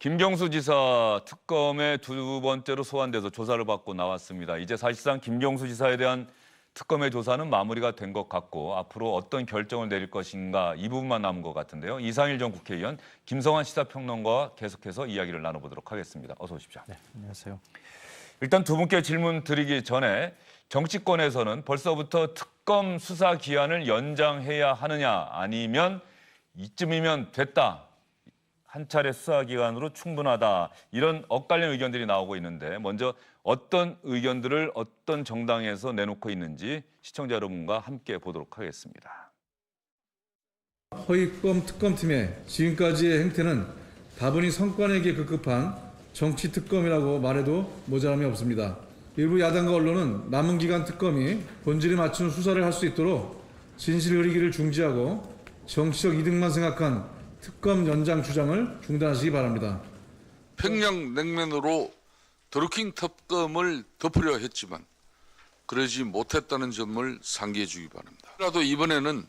김경수 지사 특검에 두 번째로 소환돼서 조사를 받고 나왔습니다. 이제 사실상 김경수 지사에 대한 특검의 조사는 마무리가 된 것 같고 앞으로 어떤 결정을 내릴 것인가 이 부분만 남은 것 같은데요. 이상일 전 국회의원 김성환 시사평론가와 계속해서 이야기를 나눠보도록 하겠습니다. 어서 오십시오. 네, 안녕하세요. 일단 두 분께 질문 드리기 전에 정치권에서는 벌써부터 특검 수사 기한을 연장해야 하느냐 아니면 이쯤이면 됐다. 한 차례 수사 기간으로 충분하다. 이런 엇갈린 의견들이 나오고 있는데 먼저 어떤 의견들을 어떤 정당에서 내놓고 있는지 시청자 여러분과 함께 보도록 하겠습니다. 허위범 특검팀의 지금까지의 행태는 다분히 성과내기에 급급한 정치 특검이라고 말해도 모자람이 없습니다. 일부 야당과 언론은 남은 기간 특검이 본질에 맞추는 수사를 할 수 있도록 진실 흐리기를 중지하고 정치적 이득만 생각한 특검 연장 주장을 중단하시기 바랍니다. 평양 냉면으로 드루킹 특검을 덮으려 했지만 그러지 못했다는 점을 상기해 주기 바랍니다. 그라도 이번에는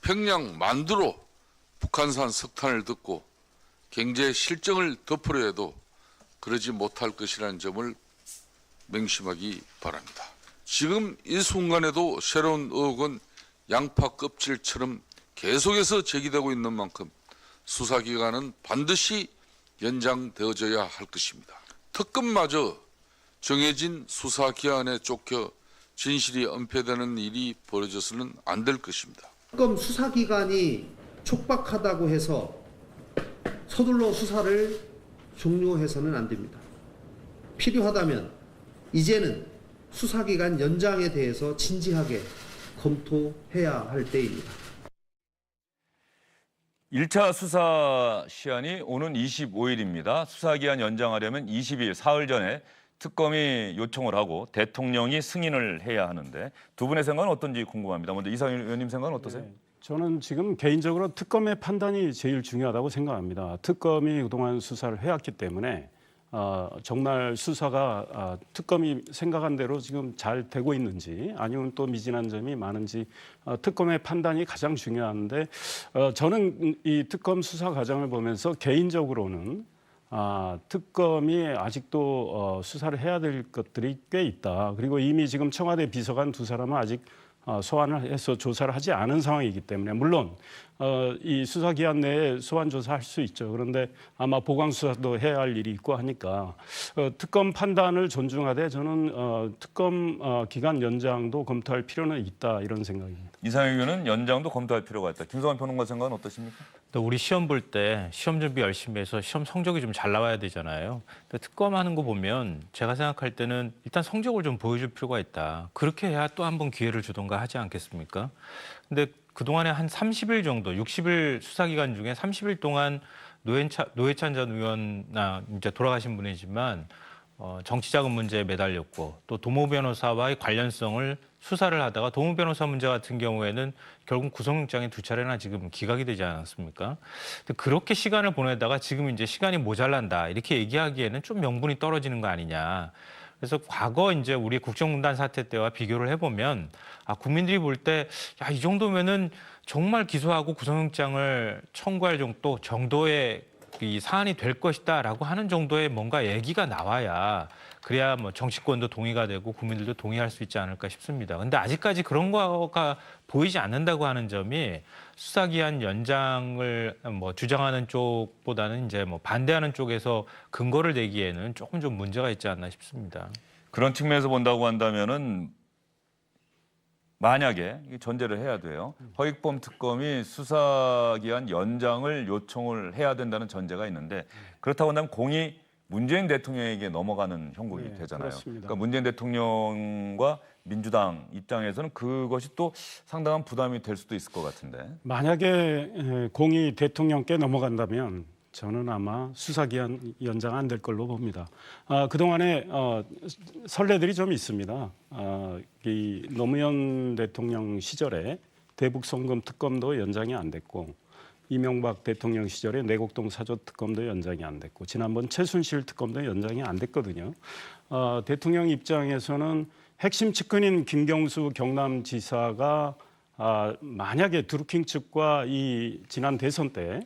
평양 만두로 북한산 석탄을 듣고 경제 실정을 덮으려 해도 그러지 못할 것이라는 점을 명심하기 바랍니다. 지금 이 순간에도 새로운 의혹은 양파 껍질처럼 계속해서 제기되고 있는 만큼 수사 기간은 반드시 연장되어져야 할 것입니다. 특검마저 정해진 수사 기한에 쫓겨 진실이 은폐되는 일이 벌어져서는 안 될 것입니다. 특검 수사 기간이 촉박하다고 해서 서둘러 수사를 종료해서는 안 됩니다. 필요하다면 이제는 수사 기간 연장에 대해서 진지하게 검토해야 할 때입니다. 1차 수사 시한이 오는 25일입니다. 수사 기한 연장하려면 20일 사흘 전에 특검이 요청을 하고 대통령이 승인을 해야 하는데 두 분의 생각은 어떤지 궁금합니다. 먼저 이상일 의원님 생각은 어떠세요? 네, 저는 지금 개인적으로 특검의 판단이 제일 중요하다고 생각합니다. 특검이 그동안 수사를 해왔기 때문에 어, 정말 수사가 어, 특검이 생각한 대로 지금 잘 되고 있는지 아니면 또 미진한 점이 많은지 어, 특검의 판단이 가장 중요한데 어, 저는 이 특검 수사 과정을 보면서 개인적으로는 아, 특검이 아직도 어, 수사를 해야 될 것들이 꽤 있다. 그리고 이미 지금 청와대 비서관 두 사람은 아직 어, 소환을 해서 조사를 하지 않은 상황이기 때문에 물론 어, 이 수사 기한 내에 소환 조사할 수 있죠. 그런데 아마 보강 수사도 해야 할 일이 있고 하니까 어, 특검 판단을 존중하되 저는 어, 특검 어, 기간 연장도 검토할 필요는 있다 이런 생각입니다. 이상일 의원은 연장도 검토할 필요가 있다. 김성환 평론가 생각은 어떠십니까? 또 우리 시험 볼 때 시험 준비 열심히 해서 시험 성적이 좀 잘 나와야 되잖아요. 근데 특검하는 거 보면 제가 생각할 때는 일단 성적을 좀 보여줄 필요가 있다. 그렇게 해야 또 한 번 기회를 주던가 하지 않겠습니까? 근데 그동안에 한 30일 정도, 60일 수사 기간 중에 30일 동안 노회찬, 노회찬 전 의원나 이제 돌아가신 분이지만 어, 정치자금 문제에 매달렸고 또 도모 변호사와의 관련성을 수사를 하다가 도모 변호사 문제 같은 경우에는 결국 구속영장이 두 차례나 지금 기각이 되지 않았습니까? 근데 그렇게 시간을 보내다가 지금 이제 시간이 모자란다 이렇게 얘기하기에는 좀 명분이 떨어지는 거 아니냐. 그래서 과거 이제 우리 국정농단 사태 때와 비교를 해보면 아 국민들이 볼 때 야 이 정도면은 정말 기소하고 구속영장을 청구할 정도 정도의 이 사안이 될 것이다라고 하는 정도의 뭔가 얘기가 나와야 그래야 뭐 정치권도 동의가 되고 국민들도 동의할 수 있지 않을까 싶습니다. 근데 아직까지 그런 거가 보이지 않는다고 하는 점이 수사 기한 연장을 뭐 주장하는 쪽보다는 이제 뭐 반대하는 쪽에서 근거를 내기에는 조금 좀 문제가 있지 않나 싶습니다. 그런 측면에서 본다고 한다면은 만약에 이 전제를 해야 돼요. 허익범 특검이 수사 기한 연장을 요청을 해야 된다는 전제가 있는데 그렇다고 한다면 공이 문재인 대통령에게 넘어가는 형국이 네, 되잖아요. 그렇습니다. 그러니까 문재인 대통령과 민주당 입장에서는 그것이 또 상당한 부담이 될 수도 있을 것 같은데. 만약에 에, 공이 대통령께 넘어간다면 저는 아마 수사기한 연장 안 될 걸로 봅니다. 아, 그동안에 어, 선례들이 좀 있습니다. 아, 이 노무현 대통령 시절에 대북 송금 특검도 연장이 안 됐고 이명박 대통령 시절에 내곡동 사저 특검도 연장이 안 됐고 지난번 최순실 특검도 연장이 안 됐거든요. 어, 대통령 입장에서는 핵심 측근인 김경수 경남지사가 아, 만약에 드루킹 측과 이 지난 대선 때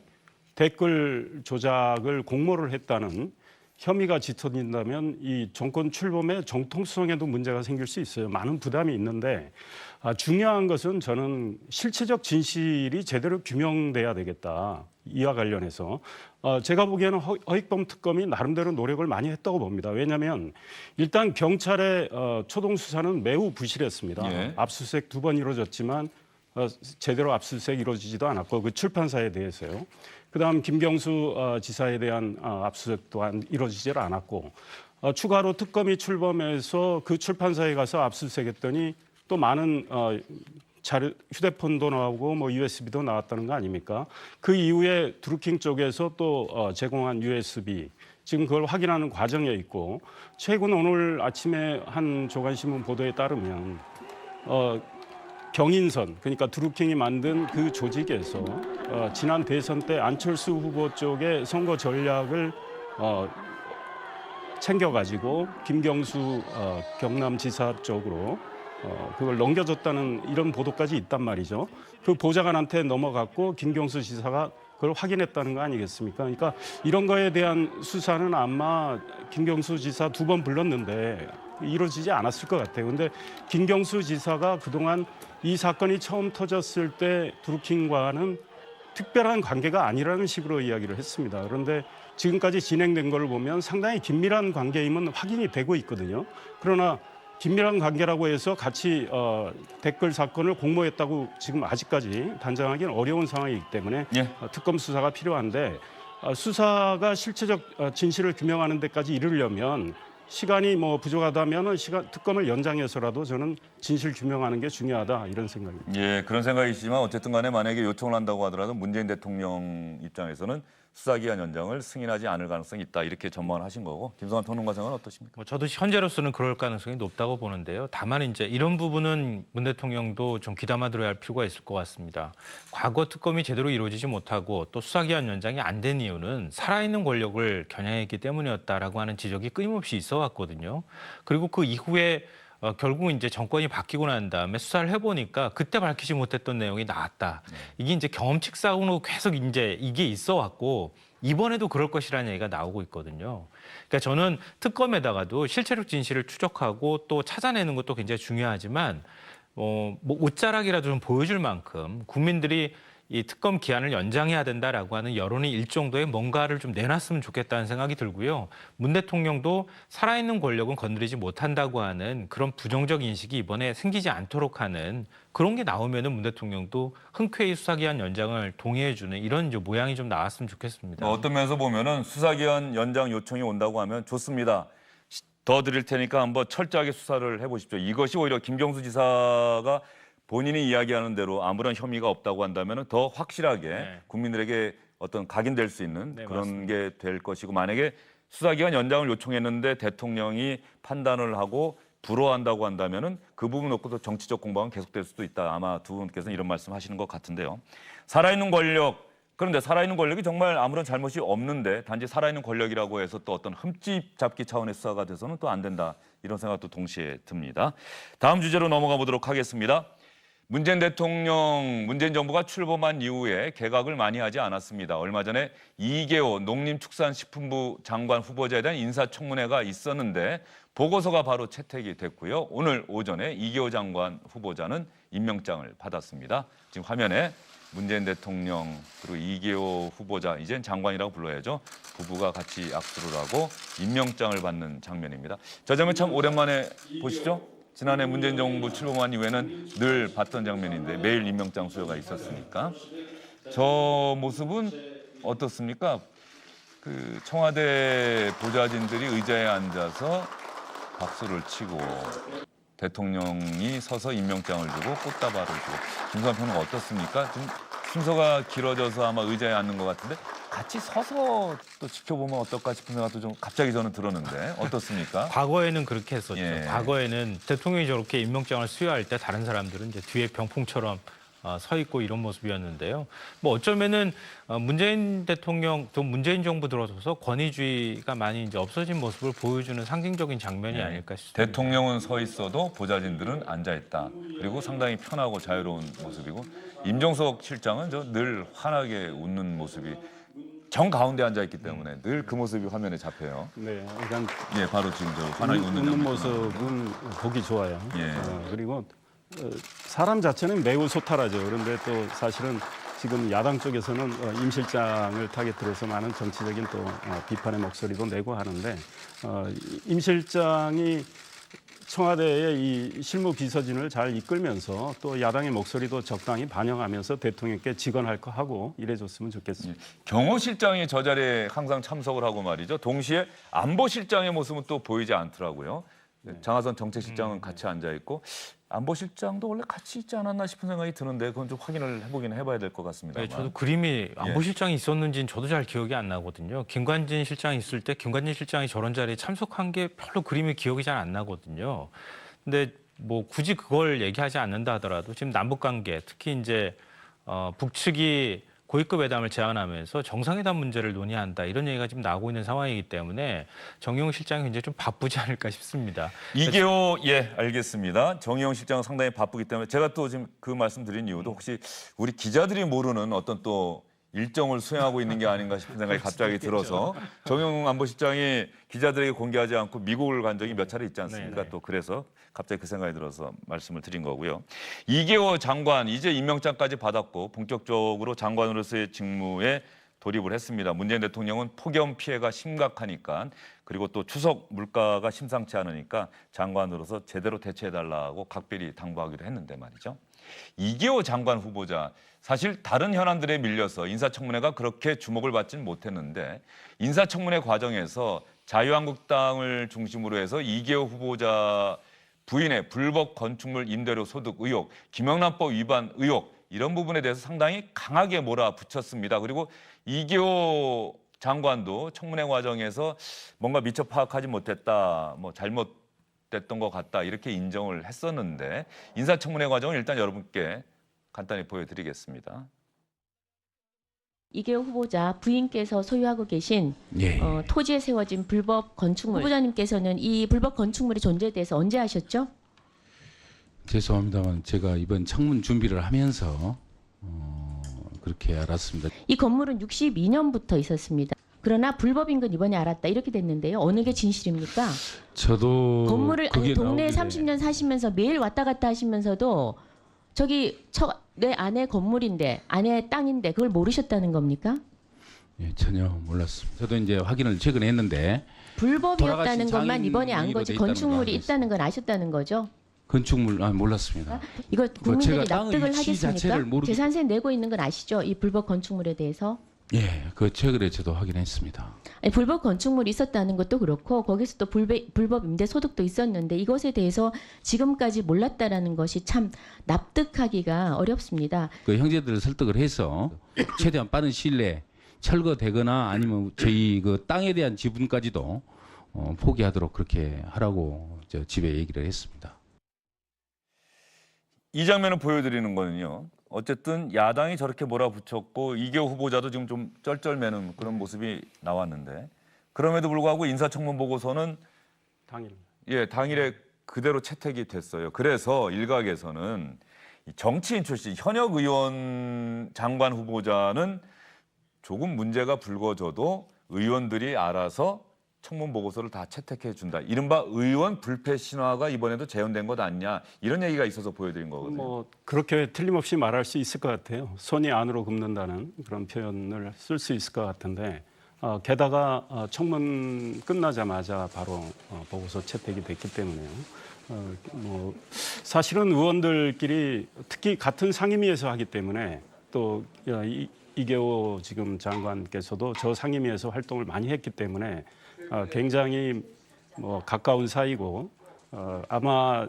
댓글 조작을 공모를 했다는 혐의가 짙어진다면 이 정권 출범의 정통성에도 문제가 생길 수 있어요. 많은 부담이 있는데 아, 중요한 것은 저는 실체적 진실이 제대로 규명돼야 되겠다. 이와 관련해서 어, 제가 보기에는 허- 허익범 특검이 나름대로 노력을 많이 했다고 봅니다. 왜냐하면 일단 경찰의 어, 초동 수사는 매우 부실했습니다. 예. 압수수색 두 번 이루어졌지만 어, 제대로 압수수색 이루어지지도 않았고 그 출판사에 대해서요. 그다음 김경수 어, 지사에 대한 어, 압수수색 또한 이루어지질 않았고 어, 추가로 특검이 출범해서 그 출판사에 가서 압수수색했더니 또 많은 어, 자료, 휴대폰도 나오고 뭐 USB도 나왔다는 거 아닙니까? 그 이후에 드루킹 쪽에서 또 어, 제공한 USB 지금 그걸 확인하는 과정에 있고 최근 오늘 아침에 한 조간신문 보도에 따르면 어, 경인선 그러니까 드루킹이 만든 그 조직에서 어, 지난 대선 때 안철수 후보 쪽의 선거 전략을 어, 챙겨가지고 김경수 어, 경남지사 쪽으로 어, 그걸 넘겨줬다는 이런 보도까지 있단 말이죠. 그 보좌관한테 넘어갔고 김경수 지사가 그걸 확인했다는 거 아니겠습니까? 그러니까 이런 거에 대한 수사는 아마 김경수 지사 두 번 불렀는데 이루어지지 않았을 것 같아요. 근데 김경수 지사가 그동안 이 사건이 처음 터졌을 때 드루킹과는 특별한 관계가 아니라는 식으로 이야기를 했습니다. 그런데 지금까지 진행된 걸 보면 상당히 긴밀한 관계임은 확인이 되고 있거든요. 그러나 긴밀한 관계라고 해서 같이 어, 댓글 사건을 공모했다고 지금 아직까지 단정하기는 어려운 상황이기 때문에 예. 어, 특검 수사가 필요한데 어, 수사가 실체적 어, 진실을 규명하는 데까지 이르려면 시간이 뭐 부족하다면은 시간 특검을 연장해서라도 저는 진실 규명하는 게 중요하다 이런 생각입니다. 예, 그런 생각이시지만 어쨌든 간에 만약에 요청을 한다고 하더라도 문재인 대통령 입장에서는 수사기한 연장을 승인하지 않을 가능성이 있다 이렇게 전망을 하신 거고 김성환 평론가생은 어떠십니까? 뭐 저도 현재로서는 그럴 가능성이 높다고 보는데요. 다만 이제 이런 부분은 문 대통령도 좀 귀담아 들어야 할 필요가 있을 것 같습니다. 과거 특검이 제대로 이루어지지 못하고 또 수사기한 연장이 안 된 이유는 살아있는 권력을 겨냥했기 때문이었다라고 하는 지적이 끊임없이 있어 왔거든요. 그리고 그 이후에 어, 결국 이제 정권이 바뀌고 난 다음에 수사를 해보니까 그때 밝히지 못했던 내용이 나왔다. 이게 이제 경험칙상으로 계속 이제 이게 있어 왔고 이번에도 그럴 것이라는 얘기가 나오고 있거든요. 그러니까 저는 특검에다가도 실체적 진실을 추적하고 또 찾아내는 것도 굉장히 중요하지만 어, 뭐 옷자락이라도 좀 보여줄 만큼 국민들이 이 특검 기한을 연장해야 된다라고 하는 여론이 일정도의 뭔가를 좀 내놨으면 좋겠다는 생각이 들고요. 문 대통령도 살아있는 권력은 건드리지 못한다고 하는 그런 부정적 인식이 이번에 생기지 않도록 하는 그런 게 나오면은 문 대통령도 흔쾌히 수사기한 연장을 동의해주는 이런 이제 모양이 좀 나왔으면 좋겠습니다. 뭐 어떤 면에서 보면은 수사기한 연장 요청이 온다고 하면 좋습니다. 시- 더 드릴 테니까 한번 철저하게 수사를 해보십시오. 이것이 오히려 김경수 지사가 본인이 이야기하는 대로 아무런 혐의가 없다고 한다면 더 확실하게 네. 국민들에게 어떤 각인될 수 있는 네, 그런 게 될 것이고 만약에 수사기간 연장을 요청했는데 대통령이 판단을 하고 불허한다고 한다면은 그 부분 놓고도 정치적 공방은 계속될 수도 있다. 아마 두 분께서는 이런 말씀하시는 것 같은데요. 살아있는 권력 그런데 살아있는 권력이 정말 아무런 잘못이 없는데 단지 살아있는 권력이라고 해서 또 어떤 흠집 잡기 차원의 수사가 돼서는 또 안 된다 이런 생각도 동시에 듭니다. 다음 주제로 넘어가 보도록 하겠습니다. 문재인 대통령, 문재인 정부가 출범한 이후에 개각을 많이 하지 않았습니다. 얼마 전에 이계호 농림축산식품부 장관 후보자에 대한 인사청문회가 있었는데 보고서가 바로 채택이 됐고요. 오늘 오전에 이계호 장관 후보자는 임명장을 받았습니다. 지금 화면에 문재인 대통령 그리고 이계호 후보자 이젠 장관이라고 불러야죠. 부부가 같이 악수를 하고 임명장을 받는 장면입니다. 저 장면 참 오랜만에 보시죠. 지난해 문재인 정부 출범한 이후에는 늘 봤던 장면인데 매일 임명장 수여가 있었으니까 저 모습은 어떻습니까? 그 청와대 보좌진들이 의자에 앉아서 박수를 치고 대통령이 서서 임명장을 주고 꽃다발을 주고 김수환 평론가 어떻습니까? 지금 순서가 길어져서 아마 의자에 앉는 것 같은데 같이 서서 또 지켜보면 어떨까 싶은 생각도 좀 갑자기 저는 들었는데 어떻습니까? 과거에는 그렇게 했었죠. 예. 과거에는 대통령이 저렇게 임명장을 수여할 때 다른 사람들은 이제 뒤에 병풍처럼 어, 서 있고 이런 모습이었는데요. 뭐 어쩌면은 어, 문재인 대통령 또 문재인 정부 들어서서 권위주의가 많이 이제 없어진 모습을 보여주는 상징적인 장면이 예. 아닐까 싶습니다. 대통령은 서 있어도 보좌진들은 앉아 있다. 그리고 상당히 편하고 자유로운 모습이고 임종석 실장은 저 늘 환하게 웃는 모습이 정 가운데 앉아 있기 때문에 늘 그 모습이 화면에 잡혀요. 네, 그러니까 예, 바로 지금 저 환하게 웃는 웃는 장면. 모습은 보기 좋아요. 예. 어, 그리고 어, 사람 자체는 매우 소탈하죠. 그런데 또 사실은 지금 야당 쪽에서는 어, 임 실장을 타겟으로 해서 많은 정치적인 또 어, 비판의 목소리도 내고 하는데 어, 임 실장이 청와대의 이 실무 비서진을 잘 이끌면서 또 야당의 목소리도 적당히 반영하면서 대통령께 직언할 거 하고 이래줬으면 좋겠습니다. 경호실장이 저 자리에 항상 참석을 하고 말이죠. 동시에 안보실장의 모습은 또 보이지 않더라고요. 장하선 정책실장은 같이 앉아 있고 안보실장도 원래 같이 있지 않았나 싶은 생각이 드는데 그건 좀 확인을 해보긴 해봐야 될 것 같습니다. 네, 저도 그림이 예. 안보실장이 있었는지는 저도 잘 기억이 안 나거든요. 김관진 실장이 있을 때 김관진 실장이 저런 자리에 참석한 게 별로 그림이 기억이 잘 안 나거든요. 근데 뭐 굳이 그걸 얘기하지 않는다 하더라도 지금 남북 관계 특히 이제 어, 북측이 고위급 회담을 제안하면서 정상회담 문제를 논의한다 이런 얘기가 지금 나오고 있는 상황이기 때문에 정용 실장이 굉장히 좀 바쁘지 않을까 싶습니다. 이계호 예 알겠습니다. 정의용 실장은 상당히 바쁘기 때문에 제가 또 지금 그 말씀드린 이유도 혹시 우리 기자들이 모르는 어떤 또 일정을 수행하고 있는 게 아닌가 싶은 생각이 갑자기 들어서 정용 안보실장이 기자들에게 공개하지 않고 미국을 간 적이 몇 차례 있지 않습니까? 네네. 또 그래서 갑자기 그 생각이 들어서 말씀을 드린 거고요. 이계호 장관 이제 임명장까지 받았고 본격적으로 장관으로서의 직무에 돌입을 했습니다. 문재인 대통령은 폭염 피해가 심각하니까 그리고 또 추석 물가가 심상치 않으니까 장관으로서 제대로 대처해 달라고 각별히 당부하기로 했는데 말이죠. 이계호 장관 후보자 사실 다른 현안들에 밀려서 인사청문회가 그렇게 주목을 받지는 못했는데 인사청문회 과정에서 자유한국당을 중심으로 해서 이계호 후보자 부인의 불법 건축물 임대료 소득 의혹, 김영란법 위반 의혹 이런 부분에 대해서 상당히 강하게 몰아붙였습니다. 그리고 이계호 장관도 청문회 과정에서 뭔가 미처 파악하지 못했다, 뭐 잘못 됐던 것 같다 이렇게 인정을 했었는데 인사청문회 과정을 일단 여러분께 간단히 보여드리겠습니다. 이계호 후보자 부인께서 소유하고 계신 예. 어, 토지에 세워진 불법 건축물 후보자님께서는 이 불법 건축물의 존재에 대해서 언제 아셨죠? 죄송합니다만 제가 이번 창문 준비를 하면서 어, 그렇게 알았습니다. 이 건물은 62년부터 있었습니다. 그러나 불법인 건 이번에 알았다 이렇게 됐는데요. 어느 게 진실입니까? 저도 건물을 아니 동네에 나오길래 30년 사시면서 매일 왔다 갔다 하시면서도 저기 처, 내 안에 건물인데 안에 땅인데 그걸 모르셨다는 겁니까? 예, 전혀 몰랐습니다. 저도 이제 확인을 최근에 했는데 불법이었다는 것만 이번에 안 거지 건축물이 있다는 건 아셨다는 거죠? 건축물 아 몰랐습니다. 이거 국민들이 뭐 땅의 납득을 하겠습니까? 모르기- 재산세 내고 있는 건 아시죠? 이 불법 건축물에 대해서 예, 그 최근에 저도 확인했습니다. 아니, 불법 건축물이 있었다는 것도 그렇고 거기서 또 불배, 불법 임대 소득도 있었는데 이것에 대해서 지금까지 몰랐다라는 것이 참 납득하기가 어렵습니다. 그 형제들을 설득을 해서 최대한 빠른 시일 내에 철거되거나 아니면 저희 그 땅에 대한 지분까지도 어, 포기하도록 그렇게 하라고 저 집에 얘기를 했습니다. 이 장면을 보여드리는 거는요. 어쨌든 야당이 저렇게 몰아붙였고 이계호 후보자도 지금 좀 쩔쩔매는 그런 모습이 나왔는데 그럼에도 불구하고 인사청문 보고서는 당일. 예 당일에 그대로 채택이 됐어요. 그래서 일각에서는 이 정치인 출신 현역 의원 장관 후보자는 조금 문제가 불거져도 의원들이 알아서 청문 보고서를 다 채택해 준다. 이른바 의원 불패 신화가 이번에도 재현된 것 아니냐 이런 얘기가 있어서 보여드린 거거든요. 뭐 그렇게 틀림없이 말할 수 있을 것 같아요. 손이 안으로 굽는다는 그런 표현을 쓸 수 있을 것 같은데 어, 게다가 어, 청문 끝나자마자 바로 어, 보고서 채택이 됐기 때문에요. 어, 뭐 사실은 의원들끼리 특히 같은 상임위에서 하기 때문에 또 야, 이, 이계호 지금 장관께서도 저 상임위에서 활동을 많이 했기 때문에 어, 굉장히 뭐 가까운 사이고 어, 아마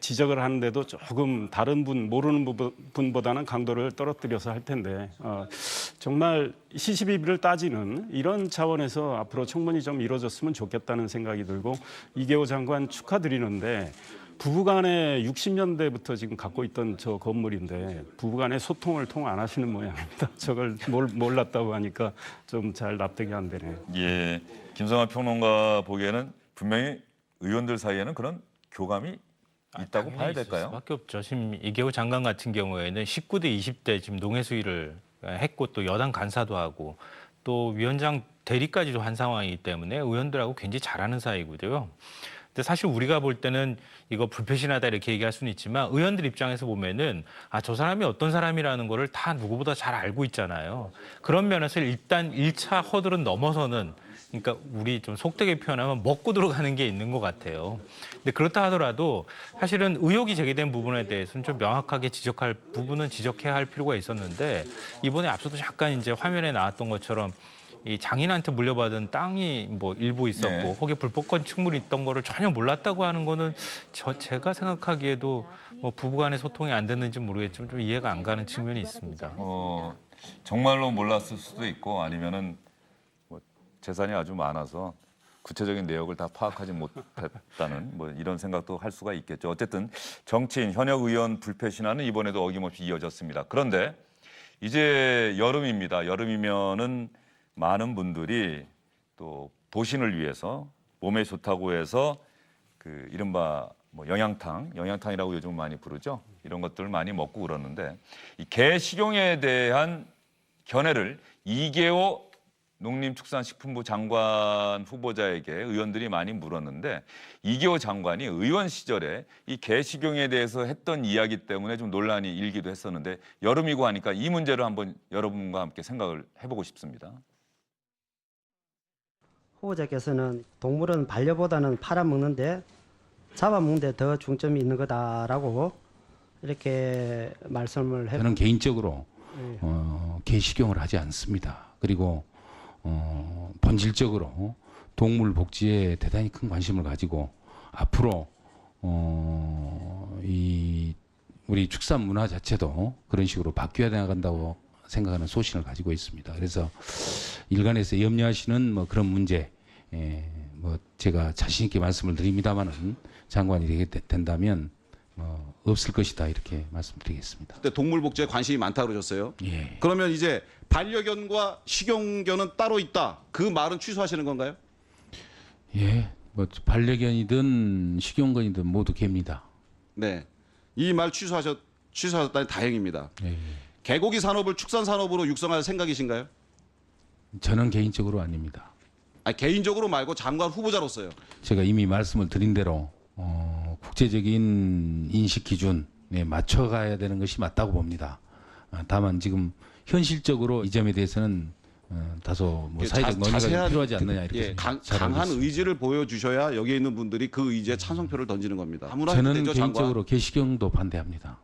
지적을 하는데도 조금 다른 분 모르는 부- 분보다는 강도를 떨어뜨려서 할 텐데 어, 정말 시시비비를 따지는 이런 차원에서 앞으로 청문이 좀 이루어졌으면 좋겠다는 생각이 들고 이계호 장관 축하드리는데 부부간에 60년대부터 지금 갖고 있던 저 건물인데 부부간에 소통을 통 안 하시는 모양입니다. 저걸 몰, 몰랐다고 하니까 좀 잘 납득이 안 되네요. 예, 김성환 평론가 보기에는 분명히 의원들 사이에는 그런 교감이 있다고 봐야 될까요? 수밖에 없죠. 지금 이계호 장관 같은 경우에는 19대, 20대 지금 농해 수위를 했고 또 여당 간사도 하고 또 위원장 대리까지도 한 상황이기 때문에 의원들하고 굉장히 잘하는 사이고요. 근데 사실 우리가 볼 때는 이거 불패신하다 이렇게 얘기할 수는 있지만 의원들 입장에서 보면은 아 저 사람이 어떤 사람이라는 거를 다 누구보다 잘 알고 있잖아요. 그런 면에서 일단 일차 허들은 넘어서는 그러니까 우리 좀 속되게 표현하면 먹고 들어가는 게 있는 것 같아요. 근데 그렇다 하더라도 사실은 의혹이 제기된 부분에 대해서는 좀 명확하게 지적할 부분은 지적해야 할 필요가 있었는데 이번에 앞서도 잠깐 이제 화면에 나왔던 것처럼 이 장인한테 물려받은 땅이 뭐 일부 있었고 네. 거기에 불법 건축물이 있던 거를 전혀 몰랐다고 하는 거는 저 제가 생각하기에도 뭐 부부간의 소통이 안 됐는지 모르겠지만 좀 이해가 안 가는 측면이 있습니다. 어, 정말로 몰랐을 수도 있고 아니면은 뭐 재산이 아주 많아서 구체적인 내역을 다 파악하지 못했다는 뭐 이런 생각도 할 수가 있겠죠. 어쨌든 정치인 현역 의원 불패 신화는 이번에도 어김없이 이어졌습니다. 그런데 이제 여름입니다. 여름이면은 많은 분들이 또 보신을 위해서 몸에 좋다고 해서 그 이른바 뭐 영양탕, 영양탕이라고 요즘 많이 부르죠. 이런 것들을 많이 먹고 그러는데 이개 식용에 대한 견해를 이계호 농림축산식품부 장관 후보자에게 의원들이 많이 물었는데 이계호 장관이 의원 시절에 이개 식용에 대해서 했던 이야기 때문에 좀 논란이 일기도 했었는데 여름이고 하니까 이 문제를 한번 여러분과 함께 생각을 해보고 싶습니다. 후보자께서는 동물은 반려보다는 팔아먹는데 잡아먹는데 더 중점이 있는 거다라고 이렇게 말씀을 해. 저는 개인적으로 예. 어, 개식용을 하지 않습니다. 그리고 어, 본질적으로 동물 복지에 대단히 큰 관심을 가지고 앞으로 어, 이 우리 축산 문화 자체도 그런 식으로 바뀌어야 나간다고 생각하는 소신을 가지고 있습니다. 그래서 일간에서 염려하시는 뭐 그런 문제, 예, 뭐 제가 자신 있게 말씀을 드립니다만은 장관이 되게 되- 된다면 뭐 없을 것이다 이렇게 말씀드리겠습니다. 그때 동물 복지에 관심이 많다 그러셨어요. 예. 그러면 이제 반려견과 식용견은 따로 있다. 그 말은 취소하시는 건가요? 예, 뭐 반려견이든 식용견이든 모두 개입니다. 네. 이 말 취소하셨 취소하셨다니 다행입니다. 예, 예. 개고기 산업을 축산 산업으로 육성할 생각이신가요? 저는 개인적으로 아닙니다. 아니, 개인적으로 말고 장관 후보자로서요. 제가 이미 말씀을 드린 대로 어, 국제적인 인식 기준에 맞춰가야 되는 것이 맞다고 봅니다. 아, 다만 지금 현실적으로 이 점에 대해서는 어, 다소 뭐 예, 사회적 자- 논의가 필요하지 않느냐 이렇게 예, 강, 있습니다. 의지를 보여주셔야 여기에 있는 분들이 그 의지에 찬성표를 던지는 겁니다. 저는 되죠, 장관? 개인적으로 개식용도 반대합니다.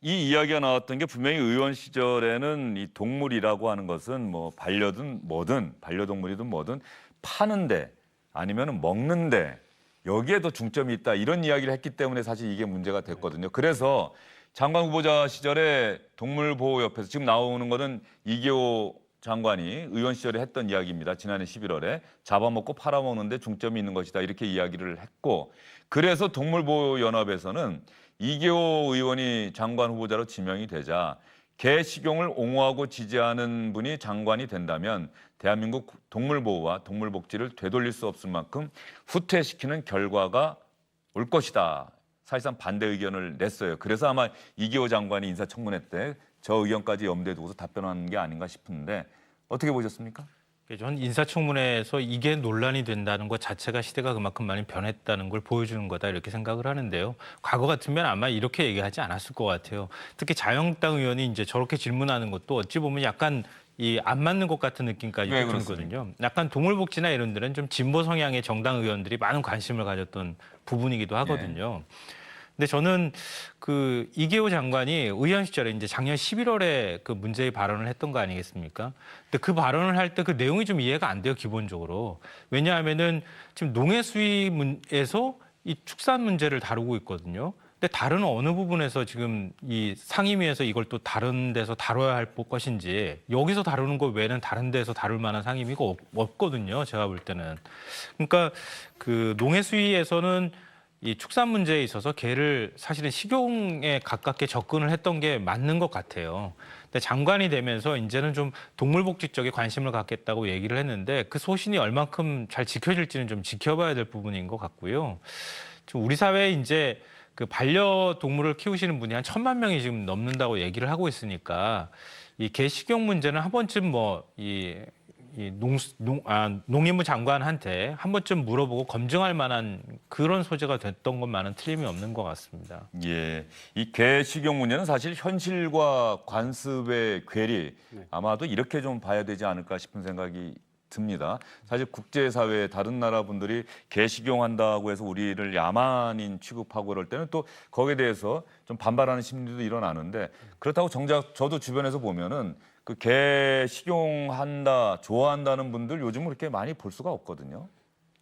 이 이야기가 나왔던 게 분명히 의원 시절에는 이 동물이라고 하는 것은 뭐 반려든 뭐든 반려동물이든 뭐든 파는데 아니면 먹는데 여기에 더 중점이 있다 이런 이야기를 했기 때문에 사실 이게 문제가 됐거든요. 그래서 장관 후보자 시절에 동물보호협회에서 지금 나오는 거는 이계호 장관이 의원 시절에 했던 이야기입니다. 지난해 11월에 잡아먹고 팔아먹는데 중점이 있는 것이다 이렇게 이야기를 했고 그래서 동물보호연합에서는 이계호 의원이 장관 후보자로 지명이 되자 개 식용을 옹호하고 지지하는 분이 장관이 된다면 대한민국 동물 보호와 동물 복지를 되돌릴 수 없을 만큼 후퇴시키는 결과가 올 것이다. 사실상 반대 의견을 냈어요. 그래서 아마 이계호 장관이 인사청문회 때 저 의견까지 염두에 두고서 답변한 게 아닌가 싶은데 어떻게 보셨습니까? 전 인사청문회에서 이게 논란이 된다는 것 자체가 시대가 그만큼 많이 변했다는 걸 보여주는 거다 이렇게 생각을 하는데요. 과거 같으면 아마 이렇게 얘기하지 않았을 것 같아요. 특히 자유한국당 의원이 이제 저렇게 질문하는 것도 어찌 보면 약간 이 안 맞는 것 같은 느낌까지 왜 들거든요. 약간 동물복지나 이런 데는 좀 진보 성향의 정당 의원들이 많은 관심을 가졌던 부분이기도 하거든요. 근데 저는 그 이계호 장관이 의원 시절에 이제 작년 11월에 그 문제의 발언을 했던 거 아니겠습니까? 근데 그 발언을 할 때 그 내용이 좀 이해가 안 돼요, 기본적으로. 왜냐하면은 지금 농해 수입에서 이 축산 문제를 다루고 있거든요. 근데 다른 어느 부분에서 지금 이 상임위에서 이걸 또 다른 데서 다뤄야 할 것인지 여기서 다루는 것 외에는 다른 데서 다룰 만한 상임위가 없- 없거든요. 제가 볼 때는. 그러니까 그 농해 수위에서는 이 축산 문제에 있어서 개를 사실은 식용에 가깝게 접근을 했던 게 맞는 것 같아요. 근데 장관이 되면서 이제는 좀 동물복지 쪽에 관심을 갖겠다고 얘기를 했는데 그 소신이 얼만큼 잘 지켜질지는 좀 지켜봐야 될 부분인 것 같고요. 지금 우리 사회에 이제 그 반려동물을 키우시는 분이 한 천만 명이 지금 넘는다고 얘기를 하고 있으니까 이 개식용 문제는 한 번쯤 뭐 이 이 농, 농, 아, 농림부 장관한테 한 번쯤 물어보고 검증할 만한 그런 소재가 됐던 것만은 틀림이 없는 것 같습니다. 예, 이 개식용 문제는 사실 현실과 관습의 괴리 아마도 이렇게 좀 봐야 되지 않을까 싶은 생각이 듭니다. 사실 국제사회 다른 나라 분들이 개식용 한다고 해서 우리를 야만인 취급하고 그럴 때는 또 거기에 대해서 좀 반발하는 심리도 일어나는데 그렇다고 정작 저도 주변에서 보면은 그 개 식용한다 좋아한다는 분들 요즘 그렇게 많이 볼 수가 없거든요.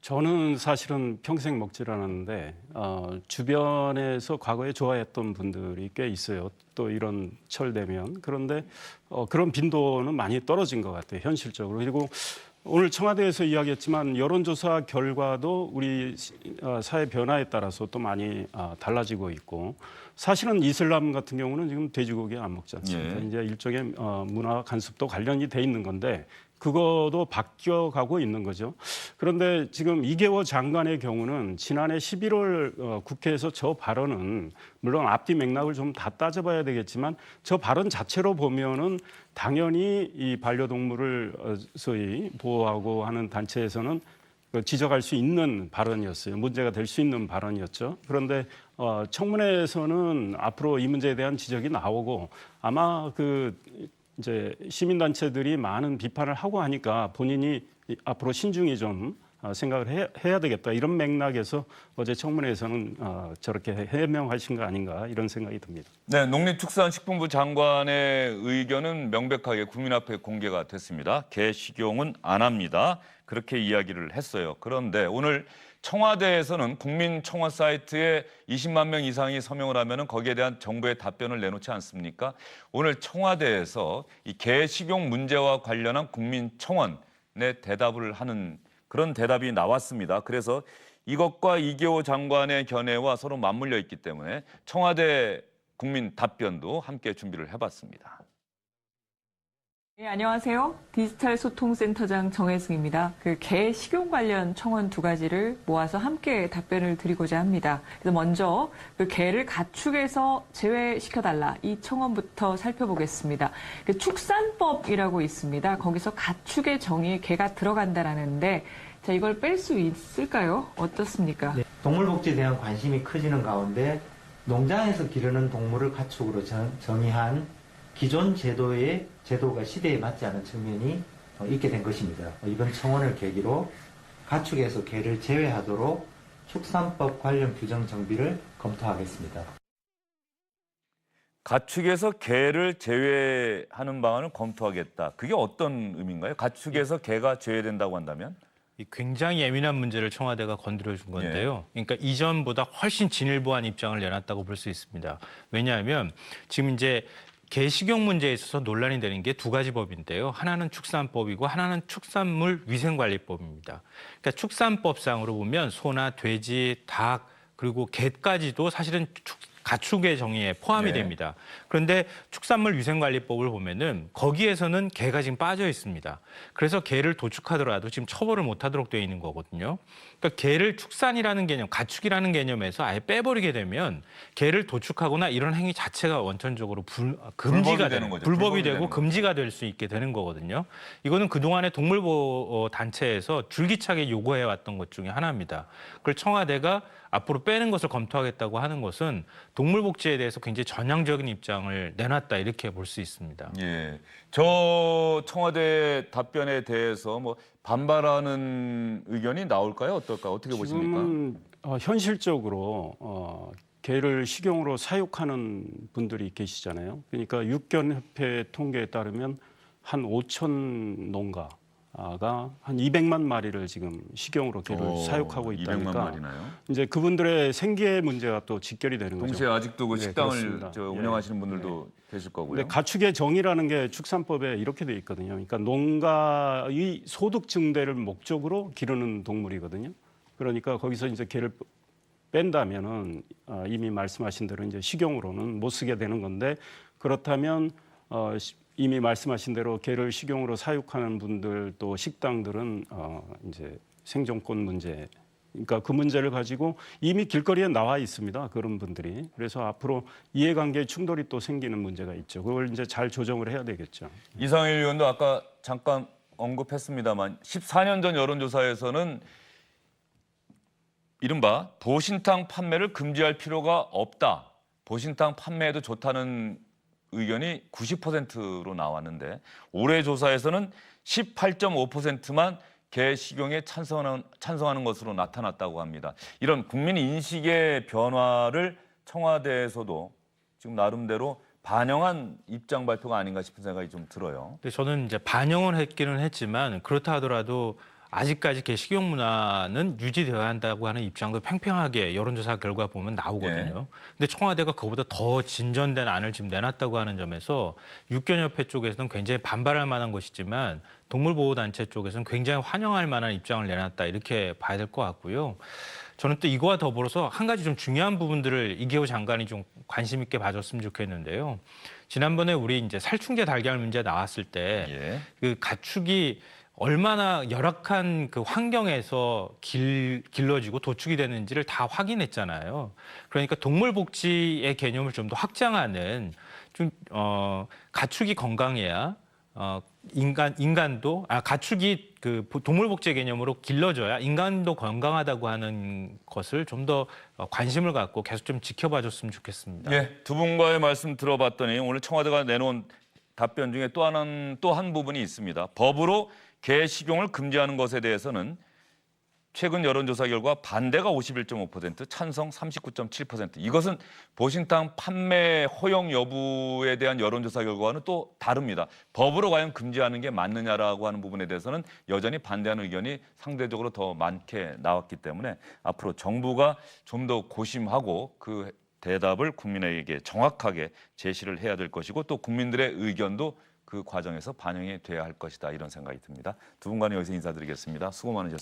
저는 사실은 평생 먹질 않았는데 어, 주변에서 과거에 좋아했던 분들이 꽤 있어요. 또 이런 철 되면 그런데 어, 그런 빈도는 많이 떨어진 것 같아요. 현실적으로 그리고 오늘 청와대에서 이야기했지만 여론조사 결과도 우리 시- 어, 사회 변화에 따라서 또 많이 아, 달라지고 있고 사실은 이슬람 같은 경우는 지금 돼지고기 안 먹지 않습니까? 예. 이제 일종의 어, 문화 간습도 관련이 돼 있는 건데 그거도 바뀌어가고 있는 거죠. 그런데 지금 이계호 장관의 경우는 지난해 11월 어, 국회에서 저 발언은 물론 앞뒤 맥락을 좀 다 따져봐야 되겠지만 저 발언 자체로 보면은 당연히 이 반려동물을 어, 소위 보호하고 하는 단체에서는 그 지적할 수 있는 발언이었어요. 문제가 될 수 있는 발언이었죠. 그런데 어, 청문회에서는 앞으로 이 문제에 대한 지적이 나오고 아마 그 이제 시민단체들이 많은 비판을 하고 하니까 본인이 이- 앞으로 신중히 좀 어, 생각을 해, 해야 되겠다 이런 맥락에서 어제 청문회에서는 어, 저렇게 해명하신 거 아닌가 이런 생각이 듭니다. 네, 농림축산식품부 장관의 의견은 명백하게 국민 앞에 공개가 됐습니다. 개 식용은 안 합니다. 그렇게 이야기를 했어요. 그런데 오늘 청와대에서는 국민 청원 사이트에 20만 명 이상이 서명을 하면은 거기에 대한 정부의 답변을 내놓지 않습니까? 오늘 청와대에서 이 개식용 문제와 관련한 국민 청원에 대답을 하는 그런 대답이 나왔습니다. 그래서 이것과 이계호 장관의 견해와 서로 맞물려 있기 때문에 청와대 국민 답변도 함께 준비를 해봤습니다. 네, 안녕하세요. 디지털 소통센터장 정혜승입니다. 그 개 식용 관련 청원 두 가지를 모아서 함께 답변을 드리고자 합니다. 그래서 먼저 그 개를 가축에서 제외시켜달라 이 청원부터 살펴보겠습니다. 그 축산법이라고 있습니다. 거기서 가축의 정의에 개가 들어간다라는데 자 이걸 뺄 수 있을까요? 어떻습니까? 네, 동물복지에 대한 관심이 커지는 가운데 농장에서 기르는 동물을 가축으로 정, 정의한 기존 제도의 제도가 시대에 맞지 않은 측면이 어, 있게 된 것입니다. 어, 이번 청원을 계기로 가축에서 개를 제외하도록 축산법 관련 규정 정비를 검토하겠습니다. 가축에서 개를 제외하는 방안을 검토하겠다. 그게 어떤 의미인가요? 가축에서 개가 제외된다고 한다면? 이 굉장히 예민한 문제를 청와대가 건드려 준 건데요. 그러니까 이전보다 훨씬 진일보한 입장을 내놨다고 볼 수 있습니다. 왜냐하면 지금 이제 개식용 문제에 있어서 논란이 되는 게 두 가지 법인데요. 하나는 축산법이고 하나는 축산물 위생관리법입니다. 그러니까 축산법상으로 보면 소나 돼지, 닭 그리고 개까지도 사실은 축, 가축의 정의에 포함이 네. 됩니다. 그런데 축산물 위생관리법을 보면은 거기에서는 개가 지금 빠져 있습니다. 그래서 개를 도축하더라도 지금 처벌을 못하도록 되어 있는 거거든요. 그러니까 개를 축산이라는 개념, 가축이라는 개념에서 아예 빼버리게 되면 개를 도축하거나 이런 행위 자체가 원천적으로 불, 금지가 불법이 되는 거죠. 불법이 불법이 되고. 금지가 될 수 있게 되는 거거든요. 이거는 그동안에 동물보호 단체에서 줄기차게 요구해 왔던 것 중에 하나입니다. 그걸 청와대가 앞으로 빼는 것을 검토하겠다고 하는 것은 동물 복지에 대해서 굉장히 전향적인 입장을 내놨다 이렇게 볼 수 있습니다. 예. 저 청와대 답변에 대해서 뭐 반발하는 의견이 나올까요? 어떨까? 어떻게 보십니까? 지금은 어, 현실적으로 어, 개를 식용으로 사육하는 분들이 계시잖아요. 그러니까 육견협회 통계에 따르면 한 5천 농가 가 한 200만 마리를 지금 식용으로 개를 어, 사육하고 200만 있다니까 마리나요? 이제 그분들의 생계 문제가 또 직결이 되는 거죠. 동시에 아직도 그 네, 식당을 그렇습니다. 저 예. 운영하시는 분들도 계실 거고요. 근데 가축의 정의라는 게 축산법에 이렇게 돼 있거든요. 그러니까 농가의 소득 증대를 목적으로 기르는 동물이거든요. 그러니까 거기서 이제 개를 뺀다면은 어, 이미 말씀하신 대로 이제 식용으로는 못 쓰게 되는 건데 그렇다면 어, 시- 이미 말씀하신 대로 개를 식용으로 사육하는 분들 또 식당들은 어, 이제 생존권 문제 그러니까 그 문제를 가지고 이미 길거리에 나와 있습니다. 그런 분들이. 그래서 앞으로 이해관계 충돌이 또 생기는 문제가 있죠. 그걸 이제 잘 조정을 해야 되겠죠. 이상일 의원도 아까 잠깐 언급했습니다만 14년 전 여론조사에서는 이른바 보신탕 판매를 금지할 필요가 없다. 보신탕 판매해도 좋다는 의견이 90%로 나왔는데 올해 조사에서는 18.5%만 개식용에 찬성하는, 찬성하는 것으로 나타났다고 합니다. 이런 국민 인식의 변화를 청와대에서도 지금 나름대로 반영한 입장 발표가 아닌가 싶은 생각이 좀 들어요. 근데 저는 이제 반영을 했기는 했지만 그렇다 하더라도 아직까지 개식용 문화는 유지되어야 한다고 하는 입장도 팽팽하게 여론조사 결과 보면 나오거든요. 근데 청와대가 그보다 더 진전된 안을 지금 내놨다고 하는 점에서 육견협회 쪽에서는 굉장히 반발할 만한 것이지만 동물보호단체 쪽에서는 굉장히 환영할 만한 입장을 내놨다 이렇게 봐야 될 것 같고요. 저는 또 이거와 더불어서 한 가지 좀 중요한 부분들을 이계호 장관이 좀 관심 있게 봐줬으면 좋겠는데요. 지난번에 우리 이제 살충제 달걀 문제 나왔을 때 예. 그 가축이 얼마나 열악한 그 환경에서 길, 길러지고 도축이 되는지를 다 확인했잖아요. 그러니까 동물 복지의 개념을 좀 더 확장하는 좀 어, 가축이 건강해야 어, 인간 인간도 아 가축이 그 동물 복지 개념으로 길러져야 인간도 건강하다고 하는 것을 좀 더 관심을 갖고 계속 좀 지켜봐 줬으면 좋겠습니다. 예, 두 분과의 말씀 들어봤더니 오늘 청와대가 내놓은 답변 중에 또 하나는 또한 부분이 있습니다. 법으로 개 식용을 금지하는 것에 대해서는 최근 여론조사 결과 반대가 51.5%, 찬성 39.7%. 이것은 보신탕 판매 허용 여부에 대한 여론조사 결과와는 또 다릅니다. 법으로 과연 금지하는 게 맞느냐라고 하는 부분에 대해서는 여전히 반대하는 의견이 상대적으로 더 많게 나왔기 때문에 앞으로 정부가 좀 더 고심하고 그 대답을 국민에게 정확하게 제시를 해야 될 것이고 또 국민들의 의견도 그 과정에서 반영이 돼야 할 것이다 이런 생각이 듭니다. 두 분과는 여기서 인사드리겠습니다. 수고 많으셨습니다.